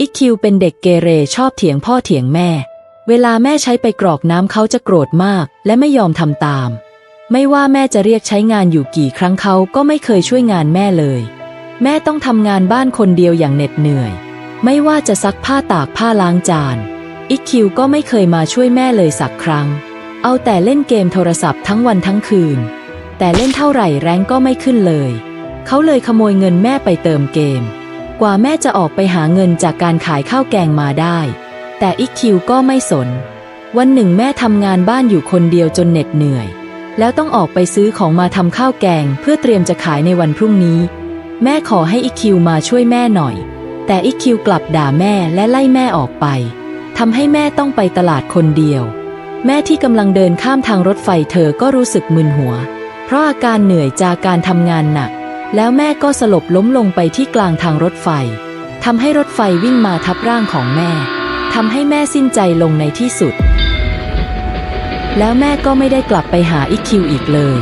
อิกคิวเป็นเด็กเกเรชอบเถียงพ่อเถียงแม่ เวลาแม่ใช้ไปกรอกน้ำเขาจะโกรธมาก และไม่ยอมทำตาม ไม่ว่าแม่จะเรียกใช้งานอยู่กี่ครั้งเขาก็ไม่เคยช่วยงานแม่เลย แม่ต้องทำงานบ้านคนเดียวอย่างเหน็ดเหนื่อย ไม่ว่าจะซักผ้าตากผ้าล้างจานอิกคิวก็ไม่เคยมาช่วยแม่เลยสักครั้ง เอาแต่เล่นเกมโทรศัพท์ทั้งวันทั้งคืน แต่เล่นเท่าไหร่แรงก็ไม่ขึ้นเลย เขาเลยขโมยเงินแม่ไปเติมเกม กว่าแม่จะออกไปหาเงินจากการขายข้าวแกงมาได้ แต่อิกคิวก็ไม่สน วันหนึ่งแม่ทำงานบ้านอยู่คนเดียวจนเหน็ดเหนื่อย แล้วต้องออกไปซื้อของมาทำข้าวแกงเพื่อเตรียมจะขายในวันพรุ่งนี้ แม่ขอให้อิคิวมาช่วยแม่หน่อย แต่อิคิวกลับด่าแม่และไล่แม่ออกไปทำให้แม่ต้องไปตลาดคนเดียว แม่ที่กำลังเดินข้ามทางรถไฟเธอก็รู้สึกมึนหัว เพราะอาการเหนื่อยจากการทำงานหนัก แล้วแม่ก็สลบล้มลงไปที่กลางทางรถไฟทำให้รถไฟวิ่งมาทับร่างของแม่ทำให้แม่สิ้นใจลงในที่สุด แล้วแม่ก็ไม่ได้กลับไปหาอิคิวอีกเลย